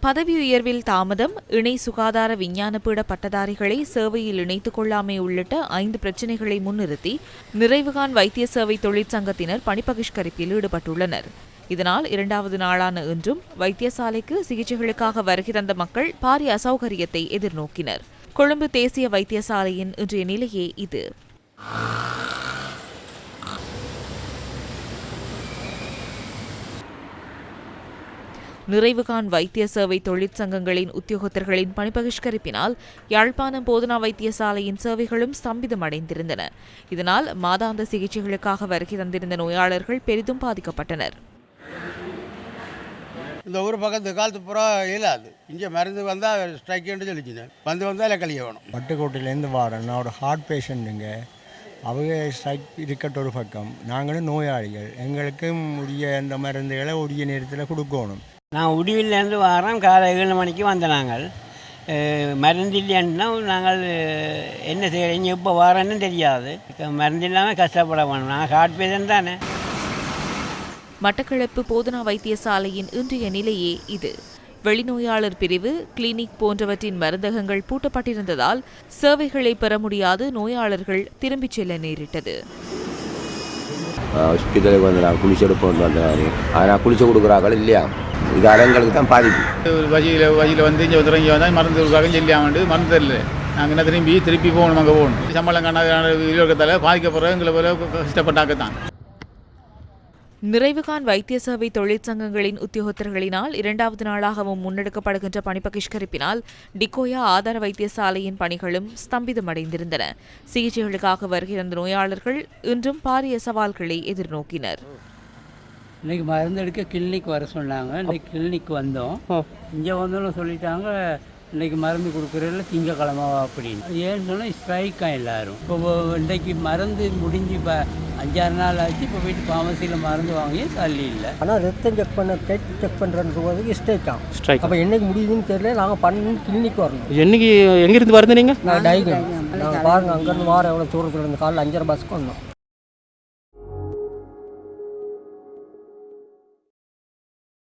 பதவி உயர்வில் தாமதம் இணை சுகாதார விஞ்ஞான பீட பட்டதாரிகளை சேவையில் இணைத்துக் கொள்ளாமை உள்ளிட்ட ஐந்து பிரச்சினைகளை முன்னிறுத்தி நிறைவுகான் வைத்திய சேவை தொழிற்சங்கத்தினர் பணிப்பகிஷ்கரிப்பில் ஈடுபட்டுள்ளனர். இதனால் இரண்டாவது நாளான இன்றும் வைத்தியசாலைக்கு சிகிச்சைகளுக்காக வருகை தந்த மக்கள் பாரிய அசௌகரியத்தை எதிர்நோக்கினர். கொழும்பு தேசிய வைத்தியசாலையின் இன்றைய நிலையே இது. நிறைவுகான் வைத்திய சேவை தொழிற்சங்கங்களின் உத்தியோகத்தர்களின் பணிபகிஷ்கரிப்பினால் யாழ்ப்பாணம் போதனா வைத்தியசாலையின் சேவைகளும் ஸ்தம்பிதமடைந்திருந்தன இதனால் மாதாந்த சிகிச்சைகளுக்காக வருகை தந்திருந்த நோயாளர்கள் பெரிதும் பாதிக்கப்பட்டனர். இந்த ஊர் பக்கத்து காலத்து பூரா இயலாது இங்கே மருந்து வந்தால் ஸ்ட்ரைக்குன்னு சொல்லிச்சுங்க. வந்து வந்தால் கழிய வேணும் பட்டுக்கோட்டையிலேருந்து வரேன் நான் ஒரு ஹார்ட் பேஷண்ட்டுங்க அவங்க ஸ்ட்ரைக் இருக்கட்டும் ஒரு பக்கம். நாங்களும் நோயாளிகள். எங்களுக்கும் உரிய அந்த மருந்துகளை உரிய நேரத்தில் கொடுக்கணும். நான் உடிவிலேருந்து வாரம் காலை ஏழு மணிக்கு வந்த நாங்கள். மருந்தில்லைன்னா நாங்கள் என்ன என்ன செய்கிறீங்க இப்போ வாரன்னு தெரியாது. மருந்து இல்லாமல் கஷ்டப்பட வேணும். நான் ஹார்ட் பேஷண்ட் தானே. மட்டக்களப்பு போதனா வைத்தியசாலையின் இன்றைய நிலையே இது. வெளிநோயாளர் பிரிவு கிளினிக் போன்றவற்றின் மருந்தகங்கள் பூட்டப்பட்டிருந்ததால் சேவைகளை பெற முடியாது நோயாளர்கள் திரும்பிச் செல்ல நேரிட்டது. ஹாஸ்பிட்டலுக்கு வந்து குளிச்சு எடுப்போம் வந்தேன் ஆனால் குளிச்சு கொடுக்குறாங்க இல்லையா இது அரங்களுக்கு தான் பாதிப்பு வழியில் வழியில் வந்து இங்கே வந்து இங்கே வந்தால் மருந்து கொடுக்காங்க சொல்லியாமண்டு மருந்து இல்லை நாங்கள் என்ன திரும்பி திருப்பி போகணும் அங்கே போகணும் சம்பளம் காணாத இருக்கிறதால பாதிக்கப்படுறவங்களை எங்களை போல கஷ்டப்பட்டாக்கத்தான் நிறைவுகான் வைத்திய சேவை தொழிற்சங்கங்களின் உத்தியோகத்தர்களினால் இரண்டாவது நாளாகவும் முன்னெடுக்கப்படுகின்ற பணிப்பகிஷ்கரிப்பினால் டிகோயா ஆதார வைத்தியசாலையின் பணிகளும் ஸ்தம்பிதமடைந்திருந்தன. சிகிச்சைகளுக்காக வருகை தந்த நோயாளர்கள் இன்றும் பாரிய சவால்களை எதிர்நோக்கினர். இன்னைக்கு மருந்து எடுக்க கிளினிக் வர சொன்னாங்க. இன்னைக்கு கிளினிக் வந்தோம். இங்கே வந்தோன்னு சொல்லிட்டாங்க. இன்னைக்கு மருந்து கொடுக்குறதுல திங்கக்கிழமை அப்படின்னு. ஏன்னு சொன்னால் ஸ்ட்ரைக்காக எல்லாரும். இப்போ இன்னைக்கு மருந்து முடிஞ்சு இப்போ அஞ்சாறு நாள் ஆச்சு இப்போ போயிட்டு ஃபார்மசியில் மருந்து வாங்கி தள்ளி இல்லை. ஆனால் ரத்தம் செக் பண்ண பிளட் செக் பண்ணுறது போது ஸ்ட்ரைக் ஆகும் ஸ்ட்ரைக் அப்போ என்னைக்கு முடியுதுன்னு தெரியல நாங்கள் பண்ணி கிளினிக் வரணும். என்னைக்கு எங்கிருந்து வருது நீங்கள் நான் டைகன் நாங்கள் பாருங்கள் அங்கேருந்து வாரம் எவ்வளோ தூரத்தில் இருந்து காலைல அஞ்சரை பஸ்க்கு வந்தோம்.